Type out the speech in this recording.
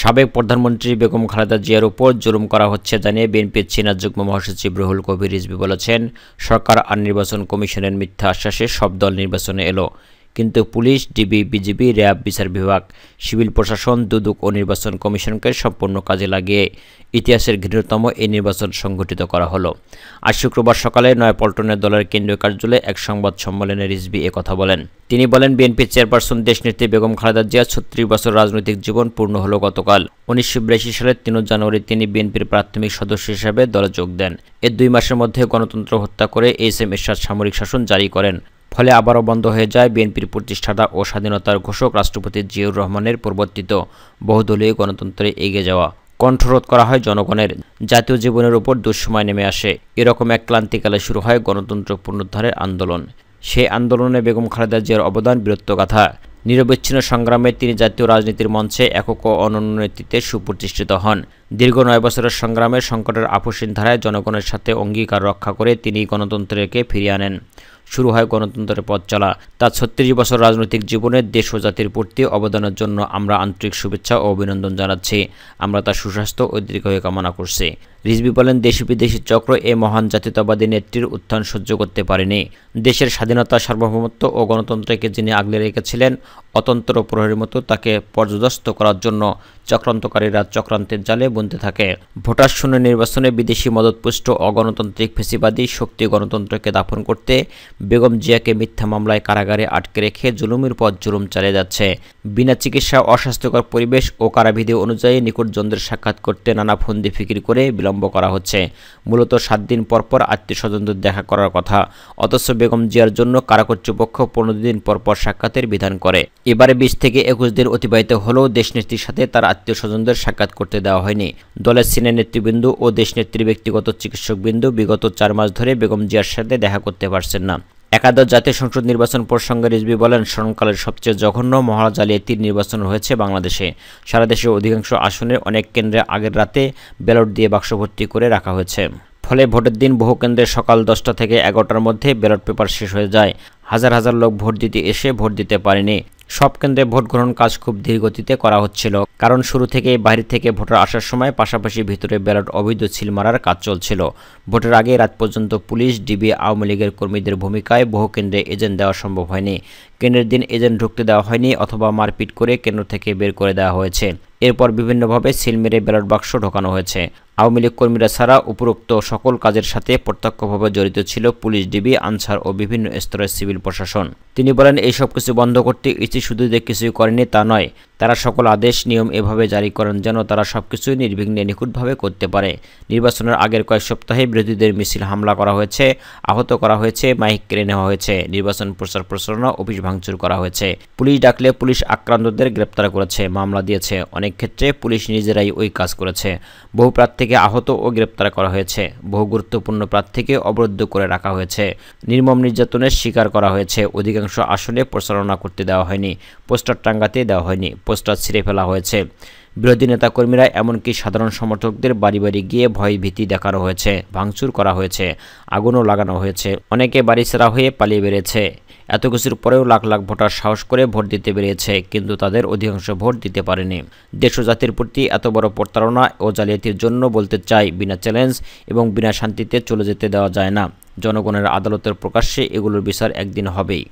সাবেক প্রধানমন্ত্রী বেগম খালেদা জিয়ার উপর জুলুম করা হচ্ছে জানিয়ে বিএনপির চীনা যুগ্ম মহাসচিব রুহুল কবির রিজবি বলেছেন, সরকার আর নির্বাচন কমিশনের মিথ্যা আশ্বাসে সব দল নির্বাচনে এলো। কিন্তু পুলিশ, ডিবি, বিজিবি, র্যাব, বিচার বিভাগ, সিভিল প্রশাসন, দুদক ও নির্বাচন কমিশনকে সম্পূর্ণ কাজে লাগিয়ে ইতিহাসের ঘৃণতম এই নির্বাচন সংঘটিত করা হলো। আজ শুক্রবার সকালে নয়াপল্টনের দলের কেন্দ্রীয় কার্যালয়ে এক সংবাদ সম্মেলনে রিজবি কথা বলেন। তিনি বলেন, বিএনপি চেয়ারপারসন, দেশনেত্রী বেগম খালেদা জিয়া ছত্রিশ বছর রাজনৈতিক জীবন পূর্ণ হলো গতকাল। উনিশশো বিরাশি সালের তিন জানুয়ারি তিনি বিএনপির প্রাথমিক সদস্য হিসেবে দলে যোগ দেন। এর দুই মাসের মধ্যে গণতন্ত্র হত্যা করে এস এম এরশাদ সামরিক শাসন জারি করেন। ফলে আবারও বন্ধ হয়ে যায় বিএনপির প্রতিষ্ঠাতা ও স্বাধীনতার ঘোষক রাষ্ট্রপতি জিয়াউর রহমানের প্রবর্তিত বহুদলীয় গণতন্ত্রে এগিয়ে যাওয়া। কণ্ঠরোধ করা হয় জনগণের। জাতীয় জীবনের উপর দুঃসময় নেমে আসে। এরকম এক ক্লান্তিকালে শুরু হয় গণতন্ত্র পুনরুদ্ধারের আন্দোলন। সেই আন্দোলনে বেগম খালেদা জিয়ার অবদান বীরত্বগাথা নিরবিচ্ছিন্ন সংগ্রামে তিনি জাতীয় রাজনীতির মঞ্চে একক ও অনন্য নেতৃত্বে সুপ্রতিষ্ঠিত হন। দীর্ঘ নয় বছরের সংগ্রামে সংকটের আপসীন ধারায় জনগণের সাথে অঙ্গীকার রক্ষা করে তিনি গণতন্ত্রকে ফিরিয়ে আনেন। শুরু হয় গণতন্ত্রের পথ চলা। তার ছত্রিশ বছর রাজনৈতিক জীবনে দেশ ও জাতির প্রতি অবদানের জন্য আমরা আন্তরিক শুভেচ্ছা ও অভিনন্দন জানাচ্ছি। আমরা তার সুস্বাস্থ্য ও দীর্ঘায়ু কামনা করছি। রিজবি বলেন, দেশি বিদেশি চক্র এ মহান জাতীয়তাবাদী নেত্রীর উত্থান সহ্য করতে পারেনি। দেশের স্বাধীনতা, সার্বভৌমত্ব ও গণতন্ত্রকে যিনি আগলে রেখেছিলেন, অতন্ত্র প্রহরীর মতো তাকে পর্যদস্ত করার জন্য চক্রান্তকারীরা চক্রান্তের জালে বুনতে থাকে। ভোটার শূন্য নির্বাচনে বিদেশি মদতপুষ্ট অগণতান্ত্রিক ফেসিবাদী শক্তি গণতন্ত্রকে দাফন করতে বেগম জিয়াকে মিথ্যা মামলায় কারাগারে আটকে রেখে জুলুমের পর জুলুম চালিয়ে যাচ্ছে। বিনা চিকিৎসা, অস্বাস্থ্যকর পরিবেশ ও কারাবিধি অনুযায়ী নিকটজনদের সাক্ষাৎ করতে নানা ফন্দি ফিকির করে বিলম্ব করা হচ্ছে। মূলত সাত দিন পরপর আত্মীয় স্বজনদের দেখা করার কথা। অথচ বেগম জিয়ার জন্য কারা কর্তৃপক্ষ পনেরো দিন পরপর সাক্ষাতের বিধান করে। এবারে বিশ থেকে একুশ দিন অতিবাহিত হলেও দেশ নেত্রীর সাথে তার আত্মীয় স্বজনদের সাক্ষাৎ করতে দেওয়া হয়নি। দলের সিনিয়র নেতৃবৃন্দ ও দেশ দেশনেত্রীর ব্যক্তিগত চিকিৎসকবৃন্দ বিগত চার মাস ধরে বেগম জিয়ার সাথে দেখা করতে পারছেন না। একাদশ জাতীয় সংসদ নির্বাচন প্রসঙ্গে রিজবি বলেন স্মরণকালের সবচেয়ে জঘন্য মহড়া জালিয়াতির নির্বাচন হয়েছে বাংলাদেশে। সারা দেশের অধিকাংশ আসনের অনেক কেন্দ্রে আগের রাতে ব্যালট দিয়ে বাক্স ভর্তি করে রাখা হয়েছে। ফলে ভোটের দিন বহু কেন্দ্রে সকাল দশটা থেকে এগারোটার মধ্যে ব্যালট পেপার শেষ হয়ে যায়। হাজার হাজার লোক ভোট দিতে এসে ভোট দিতে পারেনি। সব কেন্দ্রে ভোট গ্রহণ কাজ খুব ধীর গতিতে করা হচ্ছিল। কারণ শুরু থেকেই বাইরে থেকে ভোটার আসার সময় পাশাপাশি ভিতরে ব্যালট অবৈধ ছিল মারার কাজ চলছিল। ভোটের আগে রাত পর্যন্ত পুলিশ, ডিবি, আওয়ামী লীগের কর্মীদের ভূমিকায় বহু কেন্দ্রে এজেন্ট দেওয়া সম্ভব হয়নি। কেন্দ্রের দিন এজেন্ট ঢুকতে দেওয়া হয়নি অথবা মারপিট করে কেন্দ্র থেকে বের করে দেওয়া হয়েছে। এরপর বিভিন্নভাবে সিল মেরে ব্যালট বাক্স ঢোকানো হয়েছে। আওয়ামী লীগ কর্মীরা ছাড়া উপরোক্ত সকল কাজের সাথে প্রত্যক্ষভাবে জড়িত ছিল পুলিশ, ডিবি, আনসার ও বিভিন্ন স্তরের সিভিল প্রশাসন। তিনি বলেন এই সব কিছু বন্ধ করতে ইসি শুধু যে কিছুই করেনি তা নয় তারা সকল আদেশ, নিয়ম এভাবে জারি করেন যেন তারা সবকিছুই নির্বিঘ্নে নিখুঁতভাবে করতে পারে। নির্বাচনের আগের কয়েক সপ্তাহে বিরোধীদের মিছিল হামলা করা হয়েছে, আহত করা হয়েছে, মাইক কেড়ে নেওয়া হয়েছে, নির্বাচন প্রচার প্রচারণা, অফিস ভাঙচুর করা হয়েছে। পুলিশ ডাকলে পুলিশ আক্রান্তদের গ্রেপ্তার করেছে, মামলা দিয়েছে। অনেক ক্ষেত্রে পুলিশ নিজেরাই ওই কাজ করেছে। বহু প্রার্থীকে আহত ও গ্রেপ্তার করা হয়েছে। বহু গুরুত্বপূর্ণ প্রার্থীকে অবরুদ্ধ করে রাখা হয়েছে। নির্মম নির্যাতনের শিকার করা হয়েছে। অধিকাংশ আসনে প্রচারণা করতে দেওয়া হয়নি। পোস্টার টাঙ্গাতে দেওয়া হয়নি। পোস্টার ছিঁড়ে ফেলা হয়েছে। বিরোধী নেতাকর্মীরা এমনকি সাধারণ সমর্থকদের বাড়ি বাড়ি গিয়ে ভয় ভীতি দেখানো হয়েছে, ভাঙচুর করা হয়েছে, আগুনও লাগানো হয়েছে। অনেকে বাড়ি ছাড়া হয়ে পালিয়ে বেড়েছে। এত কিছুর পরেও লাখ লাখ ভোটার সাহস করে ভোট দিতে বেরিয়েছে, কিন্তু তাদের অধিকাংশ ভোট দিতে পারেনি। দেশ ও জাতির প্রতি এত বড় প্রতারণা ও জালিয়াতির জন্য বলতে চাই, বিনা চ্যালেঞ্জ এবং বিনা শান্তিতে চলে যেতে দেওয়া যায় না। জনগণের আদালতের প্রকাশ্যে এগুলোর বিচার একদিন হবেই।